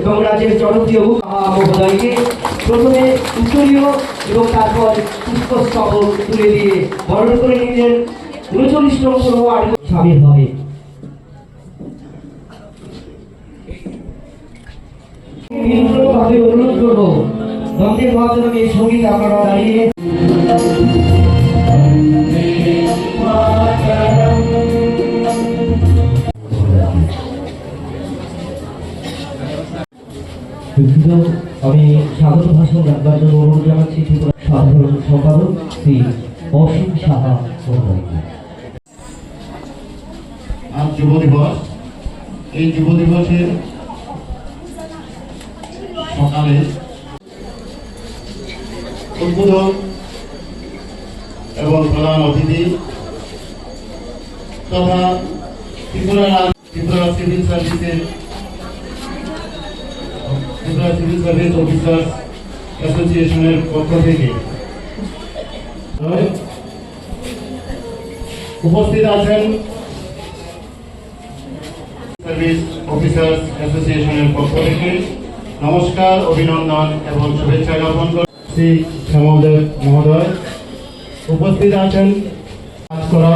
এবং রাজ্যের জনপ্রিয় মহা মহোদয়কে প্রথমে উত্তরীয় এবং তারপর তুলে দিয়ে বরণ করে নিলেন উনচল্লিশ নম্বর ওয়ার্ড সামিল হবে। অনুরোধ বন্দে মাতরমের সংগীত আপনারা দাঁড়িয়ে দুঃখিত আমি স্বাগত ভাষণ রাখবার জন্য অনুরোধ জানাচ্ছি সাধারণ সম্পাদক শ্রী অসীম সাহা আজ যুব দিবস। এই যুব দিবসের সকালে উদ্বোধক এবং প্রধান অতিথি তথা ত্রিপুরা ত্রিপুরা সিভিল সার্ভিসের সিভিল সার্ভিস অফিসার্স অ্যাসোসিয়েশনের পক্ষ থেকে উপস্থিত আছেন সার্ভিস অফিসার্স অ্যাসোসিয়েশনের পক্ষ থেকে নমস্কার অভিনন্দন এবং শুভেচ্ছা জ্ঞাপন শ্রী শ্যামলদেব মহোদয় উপস্থিত আছেন কাজ করা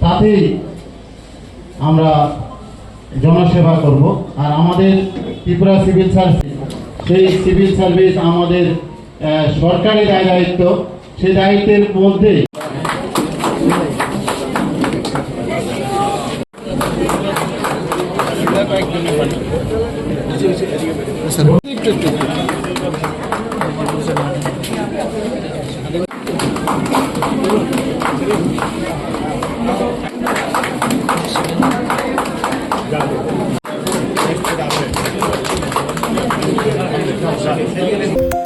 তাতেই আমরা জনসেবা করব আর আমাদের ত্রিপুরা সিভিল সার্ভিস সেই সিভিল সার্ভিস আমাদের সরকারি দায় দায়িত্ব সেই দায়িত্বের মধ্যে Thank you. Gracias.